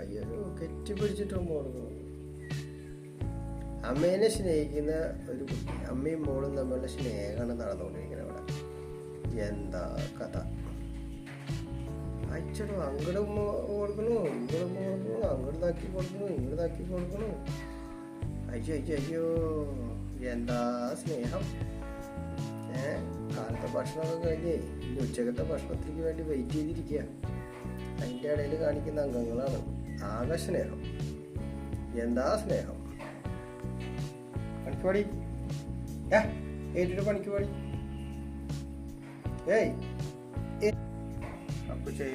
അയ്യോ കെട്ടിപ്പിടിച്ചിട്ട് ഉമ്മ കൊടുക്കുന്നു അമ്മേനെ സ്നേഹിക്കുന്ന ഒരു കുട്ടി അമ്മയും മോളും തമ്മിലുള്ള സ്നേഹമാണ് നടന്നുകൊണ്ടിരിക്കുന്നത് അവിടെ എന്താ കഥ? അച്ഛനും അങ്ങോട്ട് കൊടുക്കണു? ഇങ്ങോട്ട് കൊടുക്കണു? അങ്ങോട്ട് താക്കി കൊടുക്കണു? ഇങ്ങോട്ട് താക്കി കൊടുക്കണു? അയ്യോ അയ്യോ അയ്യോ എന്താ സ്നേഹം? ഏ കാലത്തെ ഭക്ഷണമൊക്കെ കഴിഞ്ഞേ ഇനി ഉച്ചക്കത്തെ ഭക്ഷണത്തിലേക്ക് വേണ്ടി വെയിറ്റ് ചെയ്തിരിക്കുക അതിന്റെ ഇടയിൽ കാണിക്കുന്ന അംഗങ്ങളാണ്. ആകെ സ്നേഹം. എന്താ സ്നേഹം? പണിക്ക് പാടി. ഏ ഏറ്റിട്ട് പണിക്ക് പാടി. ഏയ്. അപ്പുച്ചേ.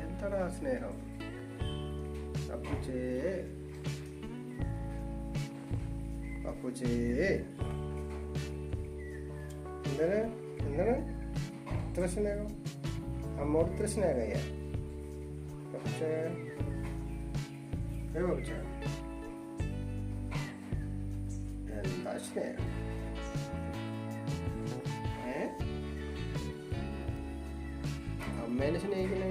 എന്താടാ സ്നേഹം? അപ്പുച്ചേ. അപ്പുച്ചേ. എന്താണ്? എന്താണ്? ഇത്ര സ്നേഹം? അമ്മോട് ഇത്ര സ്നേഹയ്യ പക്ഷേ പക്ഷേ എന്താ സ്നേഹം ഏ അമ്മേനെ സ്നേഹിക്കണേ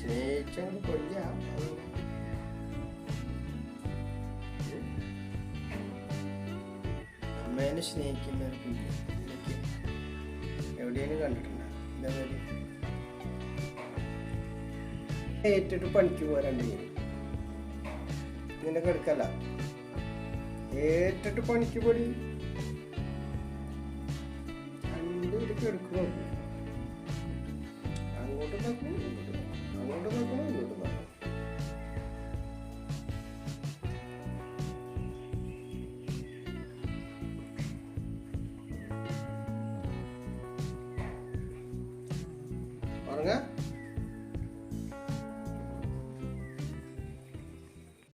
സ്നേഹിച്ചത് കൊല്ല അമ്മേനെ സ്നേഹിക്കുന്ന ഒരു കുഞ്ഞ് എനിക്ക് എവിടെയാണ് കണ്ടിട്ടുണ്ട്? പേര് ഏറ്റിട്ട് പണിക്ക് പോരാണ്ട് നിന്നെ കെടുക്കല്ല ഏറ്റിട്ട് പണിക്ക് പോടി. രണ്ടുപേര് കെടുക്കണോ അങ്ങോട്ട് നോക്കണം ഇങ്ങോട്ട് നോക്കണം അങ്ങോട്ട് നോക്കണം ഇങ്ങോട്ട് നോക്കണം enggak?